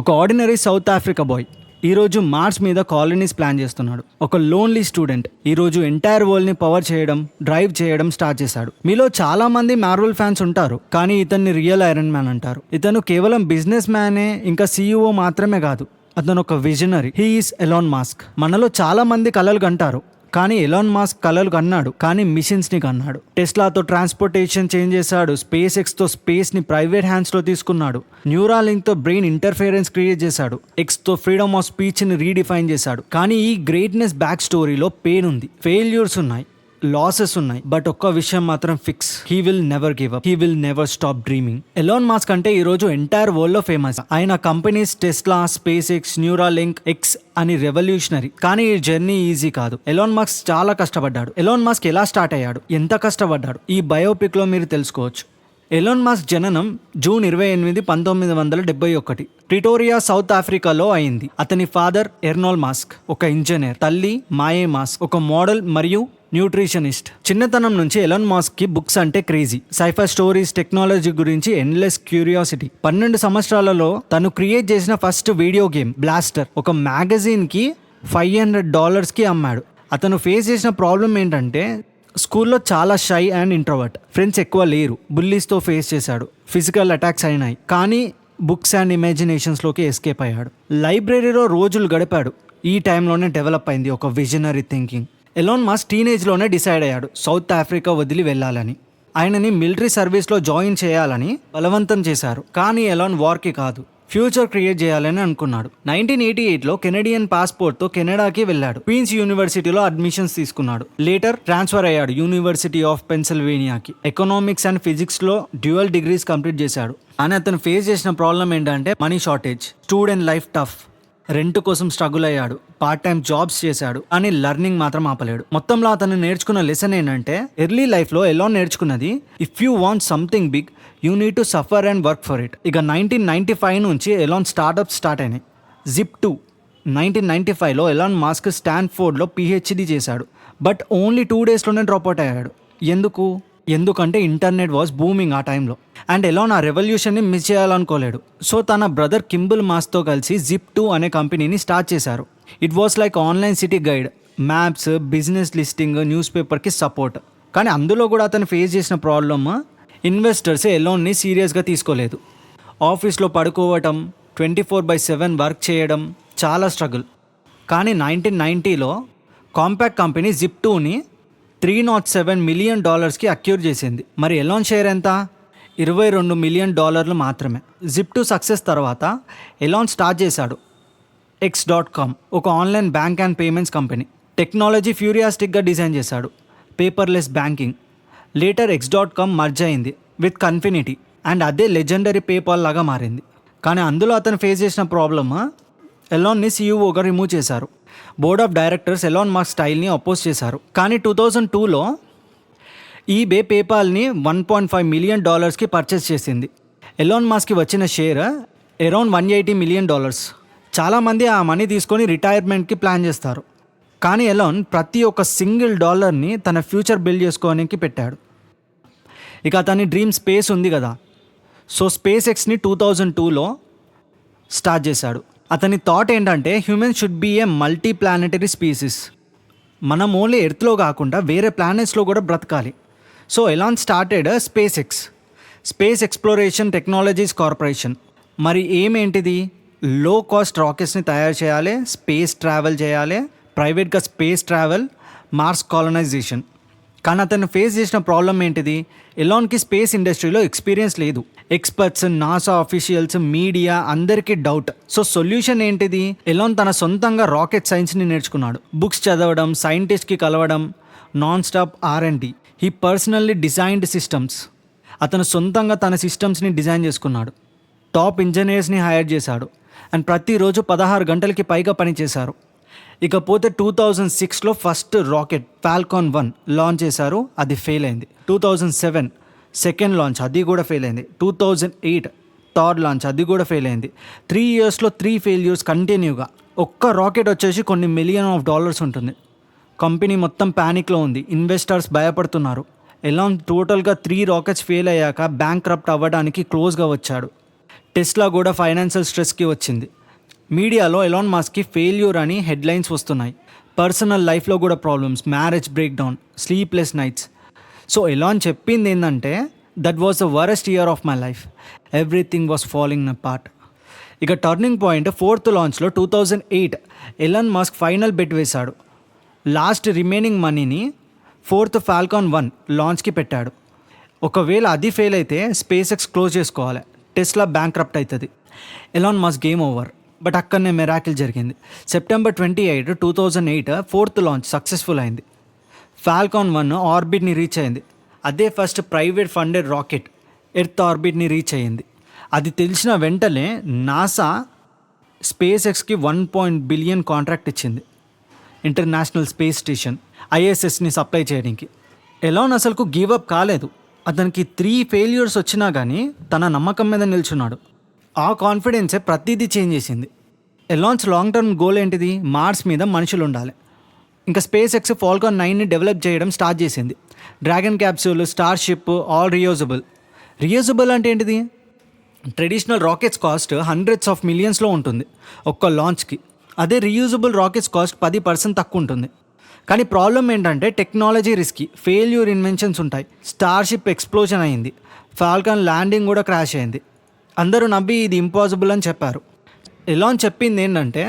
ఒక ordinary South Africa boy ఈరోజు Mars మీద కాలనీస్ ప్లాన్ చేస్తున్నాడు. ఒక లోన్లీ స్టూడెంట్ ఈరోజు ఎంటైర్ వరల్డ్ని పవర్ చేయడం డ్రైవ్ చేయడం స్టార్ట్ చేశాడు. మీలో చాలా మంది మార్వల్ ఫ్యాన్స్ ఉంటారు కానీ ఇతన్ని రియల్ ఐరన్ మ్యాన్ అంటారు. ఇతను కేవలం బిజినెస్ మ్యానే ఇంకా సీఈఓ మాత్రమే కాదు అతను ఒక విజనరీ హీఈస్ ఎలాన్ మాస్క్ మనలో చాలా మంది కలలు కంటారు కానీ ఎలాన్ మాస్క్ కలలు కన్నాడు కానీ మిషన్స్ని కన్నాడు. టెస్లాతో ట్రాన్స్పోర్టేషన్ చేంజ్ చేశాడు స్పేస్ ఎక్స్తో స్పేస్ని ప్రైవేట్ హ్యాండ్స్లో తీసుకున్నాడు. న్యూరాలింక్తో బ్రెయిన్ ఇంటర్ఫిరెన్స్ క్రియేట్ చేశాడు. ఎక్స్తో ఫ్రీడమ్ ఆఫ్ స్పీచ్ని రీడిఫైన్ చేశాడు. కానీ ఈ గ్రేట్నెస్ బ్యాక్ స్టోరీలో పెయిన్ ఉంది. ఫెయిల్యూర్స్ ఉన్నాయి. లాసెస్ ఉన్నాయి బట్ ఒక్క విషయం మాత్రం fix he will never give up he will never stop dreaming Elon Musk అంటే ఈ రోజు ఎంటైర్ వరల్డ్లో ఫేమస్ ఆయన companies Tesla SpaceX Neuralink X అని రెవల్యూషనరీ కానీ ఈ జర్నీ ఈజీ కాదు. ఎలాన్ మాస్క్ చాలా కష్టపడ్డాడు. ఎలాన్ మాస్క్ ఎలా స్టార్ట్ అయ్యాడు? ఎంత కష్టపడ్డాడు? ఈ బయోపిక్లో మీరు తెలుసుకోవచ్చు. ఎలోన్ మాస్క్ జననం జూన్ ఇరవై ఎనిమిది పంతొమ్మిది వందల డెబ్బై ఒకటి. ప్రిటోరియా సౌత్ ఆఫ్రికాలో అయింది. అతని ఫాదర్ ఎర్నాల్ మాస్క్ ఒక ఇంజనీర్ తల్లి మాయే మాస్క్ ఒక మోడల్ మరియు న్యూట్రిషనిస్ట్. చిన్నతనం నుంచి ఎలాన్ మాస్క్కి బుక్స్ అంటే క్రేజీ. సైఫర్ స్టోరీస్ టెక్నాలజీ గురించి ఎండ్లెస్ క్యూరియాసిటీ పన్నెండు సంవత్సరాలలో తను క్రియేట్ చేసిన ఫస్ట్ వీడియో గేమ్ బ్లాస్టర్ ఒక మ్యాగజైన్కి ఫైవ్ హండ్రెడ్ డాలర్స్కి అమ్మాడు. అతను ఫేస్ చేసిన ప్రాబ్లం ఏంటంటే స్కూల్లో చాలా షై అండ్ ఇంట్రోవర్ట్ ఫ్రెండ్స్ ఎక్కువ లేరు. బుల్లీస్తో ఫేస్ చేశాడు. ఫిజికల్ అటాక్స్ అయినాయి. కానీ బుక్స్ అండ్ ఇమాజినేషన్స్లోకి ఎస్కేప్ అయ్యాడు. లైబ్రరీలో రోజులు గడిపాడు. ఈ టైంలోనే డెవలప్ అయింది ఒక విజనరీ థింకింగ్ ఎలాన్ మాస్ టీనేజ్లోనే డిసైడ్ అయ్యాడు. సౌత్ ఆఫ్రికా వదిలి వెళ్ళాలని. ఆయనని మిలిటరీ సర్వీస్లో జాయిన్ చేయాలని బలవంతం చేశారు. కానీ ఎలాన్ వార్కి కాదు. ఫ్యూచర్ క్రియేట్ చేయాలని అనుకున్నాడు. నైన్టీన్ ఎయిటీ ఎయిట్లో కెనడియన్ పాస్పోర్ట్తో కెనడాకి వెళ్ళాడు. క్వీన్స్ యూనివర్సిటీలో అడ్మిషన్స్ తీసుకున్నాడు. లేటర్ ట్రాన్స్ఫర్ అయ్యాడు యూనివర్సిటీ ఆఫ్ పెన్సిల్వేనియాకి. ఎకనామిక్స్ అండ్ ఫిజిక్స్లో డ్యూయల్ డిగ్రీస్ కంప్లీట్ చేశాడు. అని అతను ఫేస్ చేసిన ప్రాబ్లం ఏంటంటే money shortage. Student life tough. Rent కోసం స్ట్రగుల్ అయ్యాడు. పార్ట్ టైం జాబ్స్ చేశాడు. కానీ లెర్నింగ్ మాత్రం ఆపలేడు. మొత్తంలో అతను నేర్చుకున్న లెసన్ ఏంటంటే ఎర్లీ లైఫ్లో ఎలా నేర్చుకున్నది? If you want something big you need to suffer and work for it ఇక నైన్టీన్ నైన్టీ ఫైవ్ నుంచి ఎలాన్ స్టార్ట్అప్ స్టార్ట్ అయినాయి. జిప్ టూ నైన్టీన్ నైన్టీ ఫైవ్లో ఎలాన్ మాస్క్ స్టాన్ఫోర్డ్లో పిహెచ్డి చేశాడు. బట్ ఓన్లీ టూ డేస్లోనే డ్రాప్ అవుట్ అయ్యాడు. ఎందుకు? ఎందుకంటే ఇంటర్నెట్ వాజ్ బూమింగ్ ఆ టైంలో. అండ్ ఎలా నా రెవల్యూషన్ని మిస్ చేయాలనుకోలేడు. సో తన బ్రదర్ కింబుల్ మాస్తో కలిసి జిప్ టూ అనే కంపెనీని స్టార్ట్ చేశారు. It was like online city guide maps business listing news పేపర్కి సపోర్ట్ కానీ అందులో కూడా అతను ఫేస్ చేసిన ప్రాబ్లమ్ ఇన్వెస్టర్స్ ఎలోన్ని సీరియస్గా తీసుకోలేదు. ఆఫీస్లో పడుకోవటం twenty four by seven work చేయడం చాలా స్ట్రగుల్ కానీ నైన్టీన్ నైంటీలో కాంపాక్ట్ కంపెనీ జిప్ టూని త్రీ నాట్ సెవెన్ మిలియన్ డాలర్స్కి అక్యూర్ చేసింది. మరి ఎలాన్ షేర్ ఎంత? ఇరవై రెండు మిలియన్ డాలర్లు మాత్రమే. జిప్ టు సక్సెస్ తర్వాత ఎలాన్ స్టార్ట్ చేశాడు. ఎక్స్ డాట్ కామ్ ఒక online bank and payments company. Technology ఫ్యూరియాస్టిక్గా design చేశాడు. Paperless banking. Later X dot com merge అయింది విత్ కన్ఫినిటీ అండ్ అదే లెజెండరీ పేపాల్ లాగా మారింది. కానీ అందులో అతను ఫేస్ చేసిన ప్రాబ్లమ్ ఎలాన్ని సీఈఓగా రిమూవ్ చేశారు. Board of directors Elon mark స్టైల్ని అపోజ్ చేశారు. కానీ టూ థౌజండ్ టూలో ఈబే పేపాల్ని వన్ పాయింట్ ఫైవ్ మిలియన్ డాలర్స్కి పర్చేస్ చేసింది. ఎలాన్ మాస్కి వచ్చిన share around one eighty million dollars. చాలామంది ఆ మనీ తీసుకొని రిటైర్మెంట్కి ప్లాన్ చేస్తారు. కానీ ఎలాన్ ప్రతి ఒక్క సింగిల్ డాలర్ని తన ఫ్యూచర్ బిల్డ్ చేసుకోవడానికి పెట్టాడు. ఇక అతని డ్రీమ్ స్పేస్ ఉంది కదా. సో స్పేస్ ఎక్స్ని టూ థౌజండ్ టూలో స్టార్ట్ చేశాడు. అతని థాట్ ఏంటంటే human should be a multi planetary species మనం ఓన్లీ ఎర్త్లో కాకుండా వేరే ప్లానెట్స్లో కూడా బ్రతకాలి. So Elon started SpaceX space exploration technologies corporation మరి ఏమేంటిది? లో కాస్ట్ రాకెట్స్ని తయారు చేయాలి స్పేస్ ట్రావెల్ చేయాలి ప్రైవేట్గా స్పేస్ ట్రావెల్ మార్స్ కాలనైజేషన్ కానీ అతను ఫేస్ చేసిన ప్రాబ్లం ఏంటిది? ఎలాన్కి స్పేస్ ఇండస్ట్రీలో ఎక్స్పీరియన్స్ లేదు. ఎక్స్పర్ట్స్ నాసా ఆఫీషియల్స్ మీడియా అందరికీ డౌట్ సో సొల్యూషన్ ఏంటిది? ఎలాన్ తన సొంతంగా రాకెట్ సైన్స్ని నేర్చుకున్నాడు. బుక్స్ చదవడం సైంటిస్ట్కి కలవడం non stop R and D he personally designed systems అతను సొంతంగా తన సిస్టమ్స్ని డిజైన్ చేసుకున్నాడు. టాప్ ఇంజనీర్స్ని హైర్ చేశాడు. అండ్ ప్రతిరోజు పదహారు గంటలకి పైగా పనిచేశారు. ఇకపోతే టూ థౌజండ్ సిక్స్లో first rocket Falcon one launch చేశారు. అది ఫెయిల్ అయింది. Two thousand seven second launch అది కూడా ఫెయిల్ అయింది. Two thousand eight third launch అది కూడా ఫెయిల్ అయింది. త్రీ ఇయర్స్లో త్రీ ఫెయిల్యూర్స్ కంటిన్యూగా ఒక్క రాకెట్ వచ్చేసి కొన్ని మిలియన్ ఆఫ్ డాలర్స్ ఉంటుంది. కంపెనీ మొత్తం ప్యానిక్లో ఉంది. ఇన్వెస్టర్స్ భయపడుతున్నారు. ఎలాన్ టోటల్గా త్రీ రాకెట్స్ ఫెయిల్ అయ్యాక బ్యాంక్ అవ్వడానికి క్లోజ్గా వచ్చాడు. టెస్లా కూడా ఫైనాన్షియల్ స్ట్రెస్కి వచ్చింది. మీడియాలో ఎలాన్ మాస్క్కి ఫెయిల్యూర్ అని హెడ్లైన్స్ వస్తున్నాయి. పర్సనల్ లైఫ్లో కూడా problems marriage break down sleepless nights. So Elon చెప్పింది ఏంటంటే that was the worst year of my life everything was following my part ఇక turning point fourth లాంచ్లో two thousand eight Elon Musk final bet వేశాడు. Last remaining మనీని fourth Falcon one లాంచ్కి పెట్టాడు. ఒకవేళ అది fail అయితే స్పేస్ ఎక్స్ క్లోజ్ చేసుకోవాలి. Tesla bank అవుతుంది Elon Musk game over. But అక్కడనే మెరాకిల్ జరిగింది. September twenty eight two thousand eight fourth launch successful అయింది ఫాల్కాన్ వన్ ఆర్బిట్ని రీచ్ అయింది. అదే first private funded rocket earth ఆర్బిట్ని reach అయ్యింది. అది తెలిసిన వెంటనే నాసా స్పేస్ ఎక్స్కి వన్ పాయింట్ బిలియన్ కాంట్రాక్ట్ ఇచ్చింది. ఇంటర్నేషనల్ స్పేస్ స్టేషన్ ఐఎస్ఎస్ని సప్లై చేయడానికి. ఎలాన్ అసలుకు గివ్ అప్ కాలేదు. అతనికి త్రీ ఫెయిల్యూర్స్ వచ్చినా కానీ తన నమ్మకం మీద నిల్చున్నాడు. ఆ కాన్ఫిడెన్సే ప్రతిదీ చేంజ్ చేసింది. ఎలాన్స్ లాంగ్ టర్మ్ గోల్ ఏంటిది? మార్స్ మీద మనుషులు ఉండాలి. ఇంకా స్పేస్ ఎక్స్ ఫాల్కాన్ నైన్ని డెవలప్ చేయడం స్టార్ట్ చేసింది. Dragon capsule Starship all reusable reusable అంటే ఏంటిది? Traditional rockets cost hundreds of మిలియన్స్లో ఉంటుంది ఒక్క లాంచ్కి అదే రీయూజబుల్ రాకెట్స్ కాస్ట్ పది పర్సెంట్ తక్కువ ఉంటుంది. కానీ ప్రాబ్లం ఏంటంటే టెక్నాలజీ రిస్క్ ఫెయిల్యూర్ ఇన్వెన్షన్స్ ఉంటాయి. స్టార్షిప్ ఎక్స్ప్లోజన్ అయింది. ఫాల్కాన్ ల్యాండింగ్ కూడా క్రాష్ అయింది. అందరూ నవ్వి ఇది ఇంపాసిబుల్ అని చెప్పారు. ఎలాన్ చెప్పింది ఏంటంటే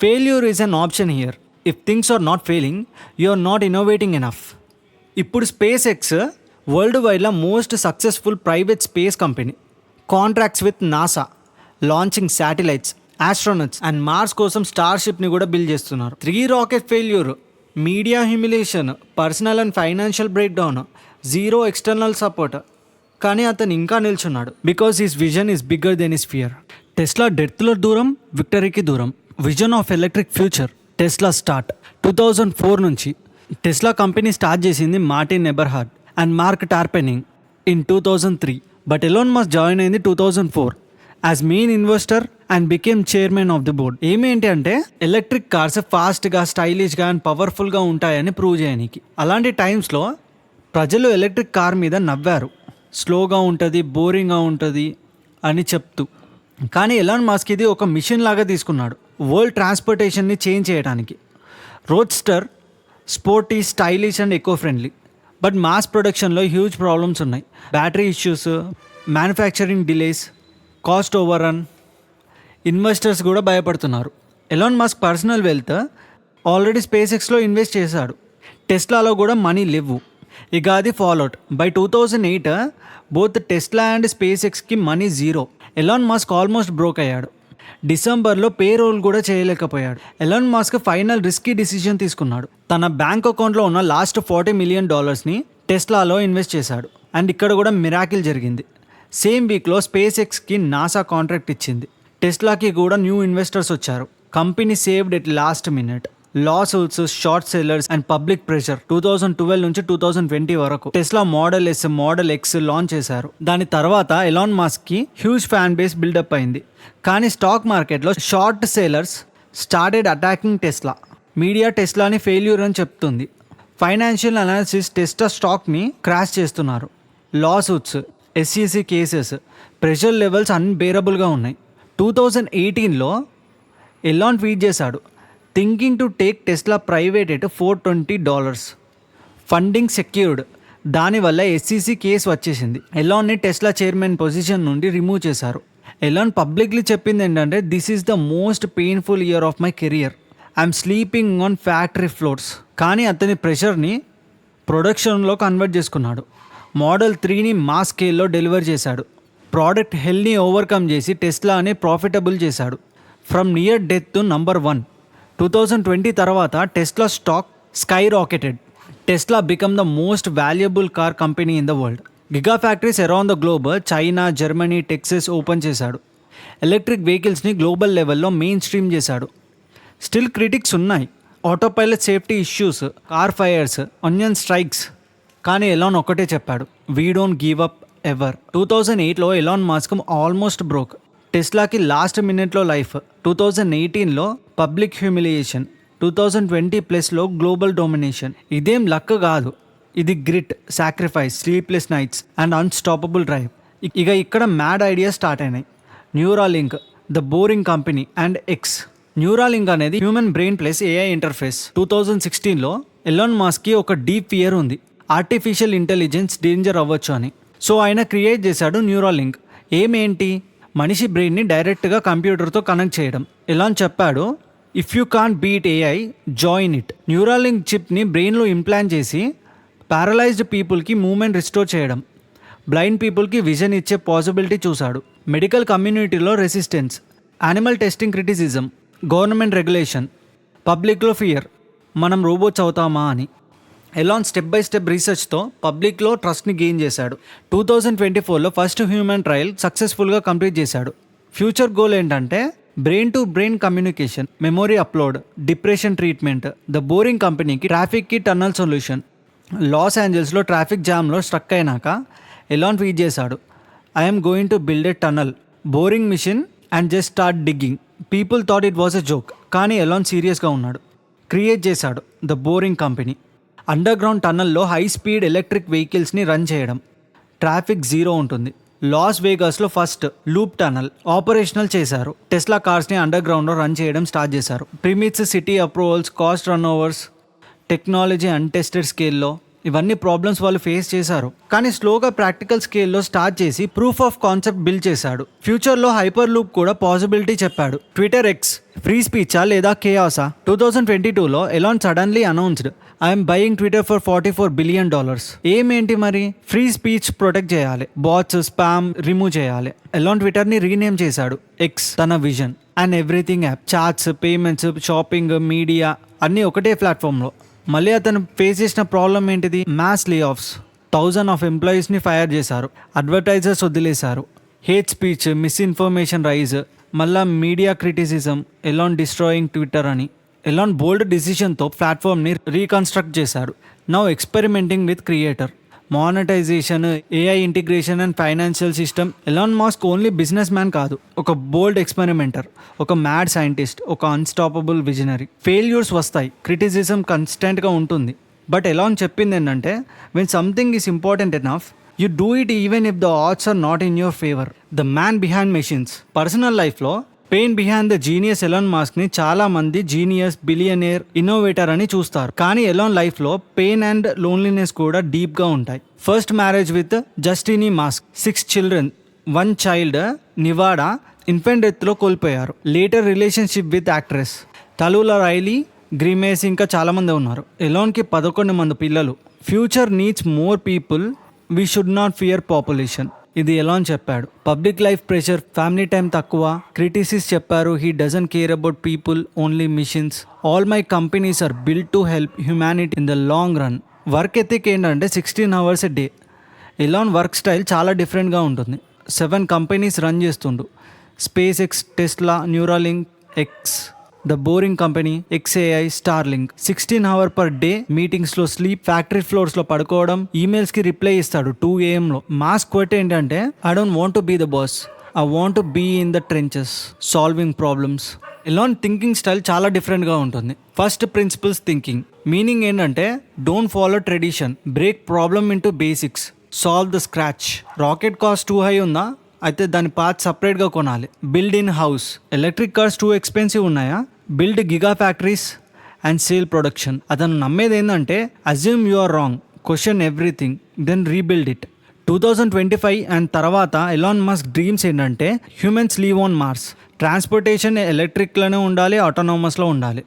failure is an option here if things are not failing you are not innovating enough ఇప్పుడు space X world వైడ్లో most successful private space company contracts with NASA launching satellites astronauts and Mars కోసం స్టార్షిప్ని కూడా build చేస్తున్నారు. Three rocket failure media humiliation personal and financial breakdown zero external support కానీ అతను ఇంకా నిల్చున్నాడు. Because his vision is bigger than his fear Tesla డెత్లో దూరం విక్టరీకి దూరం. Vision of electric future Tesla start two thousand four నుంచి Tesla company start చేసింది Martin Eberhard and Marc Tarpenning in two thousand three but Elon Musk join అయింది two thousand four as main investor and became chairman of the board ఏమేంటి అంటే electric cars ఫాస్ట్గా స్టైలిష్గా and పవర్ఫుల్గా ఉంటాయని prove చేయడానికి అలాంటి టైమ్స్లో ప్రజలు ఎలక్ట్రిక్ కార్ మీద నవ్వారు. స్లోగా ఉంటుంది బోరింగ్గా ఉంటుంది అని చెప్తూ. కానీ ఎలాన్ మాస్క్ ఇది ఒక మిషన్ లాగా తీసుకున్నాడు వరల్డ్ ట్రాన్స్పోర్టేషన్ని చేంజ్ చేయడానికి roadster sporty stylish and eco friendly. But mass ప్రొడక్షన్లో హ్యూజ్ ప్రాబ్లమ్స్ ఉన్నాయి. Battery issues manufacturing delays cost overrun investors కూడా భయపడుతున్నారు. Elon Musk personal wealth already space ఎక్స్లో ఇన్వెస్ట్ చేశాడు. టెస్లాలో కూడా మనీ లేవు. ఇక అది followed by two thousand eight both Tesla and space ఎక్స్కి money zero Elon Musk almost broke అయ్యాడు. డిసెంబర్లో పే రోల్ కూడా చేయలేకపోయాడు. Elon Musk final risky decision తీసుకున్నాడు. తన బ్యాంక్ అకౌంట్లో ఉన్న లాస్ట్ ఫార్టీ మిలియన్ డాలర్స్ని టెస్లాలో ఇన్వెస్ట్ చేశాడు. అండ్ ఇక్కడ కూడా మిరాకిల్ జరిగింది. సేమ్ వీక్లో స్పేస్ ఎక్స్కి నాసా కాంట్రాక్ట్ ఇచ్చింది. టెస్లాకి కూడా న్యూ ఇన్వెస్టర్స్ వచ్చారు. Company saved at last minute lawsuits short sellers and public pressure two thousand twelve నుంచి టూ థౌసండ్ ట్వంటీ వరకు Tesla model S model X launch చేశారు. దాని తర్వాత ఎలాన్ మాస్క్కి హ్యూజ్ ఫ్యాన్ బేస్ బిల్డప్ అయింది. కానీ స్టాక్ మార్కెట్లో short sellers started attacking Tesla media టెస్లాని failure అని చెప్తుంది. ఫైనాన్షియల్ అనాలిసిస్ టెస్లా స్టాక్ని క్రాష్ చేస్తున్నారు. Lawsuits SEC cases pressure levels అన్బేరబుల్గా ఉన్నాయి. టూ థౌజండ్ ఎయిటీన్లో ఎలాన్ ట్వీట్ చేశాడు. Thinking to take Tesla private at four twenty dollars funding secured దానివల్ల SEC case వచ్చేసింది. ఎలాన్ని టెస్లా చైర్మన్ పొజిషన్ నుండి రిమూవ్ చేశారు. ఎలాన్ పబ్లిక్లీ చెప్పింది ఏంటంటే this is the most painful year of my career I'm sleeping on factory floors కానీ అతని ప్రెషర్ని ప్రొడక్షన్లో కన్వర్ట్ చేసుకున్నాడు. మోడల్ త్రీని మా స్కేల్లో డెలివర్ చేశాడు. ప్రోడక్ట్ హెల్ని ఓవర్కమ్ చేసి టెస్లాని ప్రాఫిటబుల్ చేశాడు. From near death to number one two thousand twenty తర్వాత Tesla stock skyrocketed Tesla become the most valuable car company in the world giga factories around the globe China Germany Texas open చేశాడు electric వెహికల్స్ని global లెవెల్లో main stream చేశాడు. Still critics ఉన్నాయి. Autopilot safety issues car fires union strikes కానీ Elon ఒక్కటే చెప్పాడు. We don't give up ever two thousand ఎయిట్లో Elon Musk almost broke టెస్లాకి లాస్ట్ మినిట్లో లైఫ్. టూ థౌజండ్ ఎయిటీన్లో public humiliation. Two thousand twenty ప్లస్లో గ్లోబల్ డొమినేషన్. ఇదేం లక్ కాదు. ఇది grit sacrifice sleepless nights and unstoppable drive. ఇక ఇక్కడ మ్యాడ్ ఐడియాస్ స్టార్ట్ అయినాయి. Neuralink the boring company and X Neuralink అనేది human brain plus AI interface. Two thousand సిక్స్టీన్లో Elon మాస్కి ఒక డీప్ ఫియర్ ఉంది. ఆర్టిఫిషియల్ ఇంటెలిజెన్స్ డేంజర్ అవ్వచ్చు అని. సో ఆయన క్రియేట్ చేశాడు న్యూరాలింక్. ఏమేంటి? మనిషి బ్రెయిన్ని డైరెక్ట్గా కంప్యూటర్తో కనెక్ట్ చేయడం. ఎలా అని చెప్పాడు. If you can't beat AI join it Neuralink చిప్ని బ్రెయిన్లో ఇంప్లాంట్ చేసి పారలైజ్డ్ పీపుల్కి మూమెంట్ రిస్టోర్ చేయడం. బ్లైండ్ పీపుల్కి విజన్ ఇచ్చే పాసిబిలిటీ చూశాడు. మెడికల్ కమ్యూనిటీలో resistance. Animal testing criticism. Government regulation. పబ్లిక్లో ఫియర్. మనం రోబోట్స్ అవుతామా? అని. ఎలాన్ స్టెప్ బై స్టెప్ రీసెర్చ్తో పబ్లిక్లో ట్రస్ట్ని గెయిన్ చేశాడు. టూ థౌజండ్ ట్వంటీ ఫోర్లో ఫస్ట్ హ్యూమన్ ట్రయల్ సక్సెస్ఫుల్గా కంప్లీట్ చేశాడు. ఫ్యూచర్ గోల్ ఏంటంటే brain to brain communication memory upload depression treatment the boring కంపెనీకి ట్రాఫిక్కి టన్నల్ సొల్యూషన్ లాస్ ఏంజల్స్లో ట్రాఫిక్ జామ్లో స్ట్రక్ అయినాక ఎలాన్ ట్వీట్ చేశాడు. I'm going to build a tunnel boring machine and just start digging people thought it was a joke కానీ Elon సీరియస్గా ఉన్నాడు. Create చేశాడు the boring company underground టన్నల్లో high speed electric వెహికల్స్ని run చేయడం. Traffic zero ఉంటుంది. Las వేగాస్లో first loop tunnel operational చేశారు. టెస్లా కార్స్ని అండర్ గ్రౌండ్లో రన్ చేయడం స్టార్ట్ చేశారు. Permits city approvals cost overruns technology untested స్కేల్లో ఇవన్నీ ప్రాబ్లమ్స్ వాళ్ళు ఫేస్ చేశారు. కానీ స్లోగా ప్రాక్టికల్ స్కేల్లో స్టార్ట్ చేసి ప్రూఫ్ ఆఫ్ కాన్సెప్ట్ బిల్డ్ చేశాడు. ఫ్యూచర్లో హైపర్ లూప్ కూడా పాసిబిలిటీ చెప్పాడు. ట్విట్టర్ ఎక్స్ ఫ్రీ స్పీచా లేదా కేఆసా టూ థౌజండ్ ట్వంటీ టూలో Elon suddenly announced I'm buying Twitter for forty four billion dollars ఏమేంటి మరి? ఫ్రీ స్పీచ్ ప్రొటెక్ట్ చేయాలి. బాట్స్ స్పామ్ రిమూవ్ చేయాలి. ఎలాన్ ట్విట్టర్ని రీనేమ్ చేశాడు. ఎక్స్ తన vision and everything app chats payments shopping media అన్నీ ఒకటే ప్లాట్ఫామ్లో మళ్ళీ అతను ఫేస్ చేసిన ప్రాబ్లం ఏంటిది? Mass layoffs thousand of ఎంప్లాయీస్ని ఫైర్ చేశారు. అడ్వర్టైజర్స్ వదిలేశారు. హేట్ స్పీచ్ మిస్ఇన్ఫర్మేషన్ రైజ్ మళ్ళా media criticism Elon destroying Twitter అని. ఎలాన్ బోల్డ్ డిసిషన్తో ప్లాట్ఫామ్ని రీకన్స్ట్రక్ట్ చేశారు now experimenting with creator monetization AI integration and financial system. Elon Musk only businessman కాదు ఒక బోల్డ్ ఎక్స్పెరిమెంటర్ ఒక మ్యాడ్ సైంటిస్ట్ ఒక అన్స్టాపబుల్ విజనరీ ఫెయిల్యూర్స్ వస్తాయి క్రిటిసిజం కన్స్టెంట్గా ఉంటుంది. బట్ ఎలాన్ చెప్పింది ఏంటంటే when something is important enough you do it even if the odds are not in your favour the man behind machines personal లైఫ్లో pain behind the genius Elon మాస్క్ని చాలా మంది genius billionaire innovator అని చూస్తారు. కానీ Elon లైఫ్లో pain and loneliness కూడా డీప్గా ఉంటాయి. First marriage with Justine Musk. Six children one child Nevada infant డెత్లో కోల్పోయారు. Later relationship with actress. Talulah Riley Grimes ఇంకా చాలా మంది ఉన్నారు. ఎలాన్కి పదకొండు మంది పిల్లలు. Future needs more people we should not fear population. ఇది ఎలా అని చెప్పాడు. Public life pressure family time తక్కువ. క్రిటిసిస్ చెప్పారు he doesn't care about people only missions. All my companies are build to help humanity in the long run. Work ethic ఏంటంటే sixteen hours a day. Elon work style చాలా డిఫరెంట్గా ఉంటుంది. Seven companies run చేస్తుండు. Space X Tesla Neuralink X. The boring company xAI Starlink. Sixteen hour per day మీటింగ్స్లో sleep factory ఫ్లోర్స్లో పడుకోవడం ఈమెయిల్స్కి reply ఇస్తాడు టూ ఏఎం లో మాస్ క్వెట్ ఏంటంటే I don't want to be the boss. I want to be in the trenches solving problems. Elon thinking style చాలా డిఫరెంట్గా ఉంటుంది. First principles thinking. మీనింగ్ ఏంటంటే don't follow tradition. Break problem into basics. Solve the scratch. Rocket cost too high ఉందా? అయితే దాని part సపరేట్గా కొనాలి. Build in house. Electric cars too expensive ఉన్నాయా? Build giga factories and scale production అతను నమ్మేది ఏంటంటే assume you are wrong question everything then rebuild it two thousand twenty five and తర్వాత ఎలాన్ మస్క్ డ్రీమ్స్ ఏంటంటే humans live on Mars transportation ఎలక్ట్రిక్లోనే ఉండాలి ఆటోనామస్లో ఉండాలి.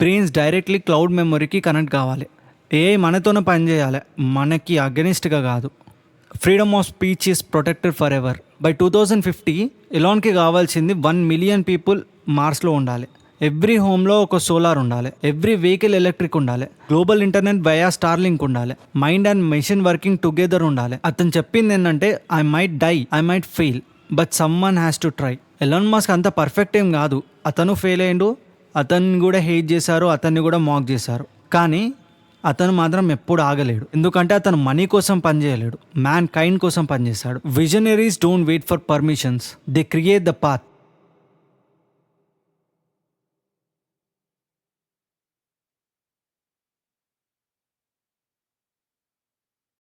Brains directly cloud మెమొరీకి connect కావాలి. ఏఐ మనతోనే పనిచేయాలి. మనకి అగెనిస్ట్గా కాదు. Freedom of speech is protected forever by two thousand fifty ఎలాన్కి కావాల్సింది వన్ మిలియన్ పీపుల్ మార్స్లో ఉండాలి. ఎవ్రీ హోమ్లో ఒక సోలార్ ఉండాలి. ఎవ్రీ వెహికల్ ఎలక్ట్రిక్ ఉండాలి. గ్లోబల్ ఇంటర్నెట్ వయా స్టార్లింక్ ఉండాలి. Mind and machine working together ఉండాలి. అతను చెప్పింది ఏంటంటే I might die I might fail but someone has to try Elon Musk అంత పర్ఫెక్ట్ ఏం కాదు. అతను ఫెయిల్ అయ్యిండు అతన్ని కూడా హెయిట్ చేశారు అతన్ని కూడా మాక్ చేశారు. కానీ అతను మాత్రం ఎప్పుడు ఆగలేడు. ఎందుకంటే అతను మనీ కోసం పనిచేయలేడు మ్యాన్ కైండ్ కోసం పనిచేశాడు visionaries don't wait for permissions they create the path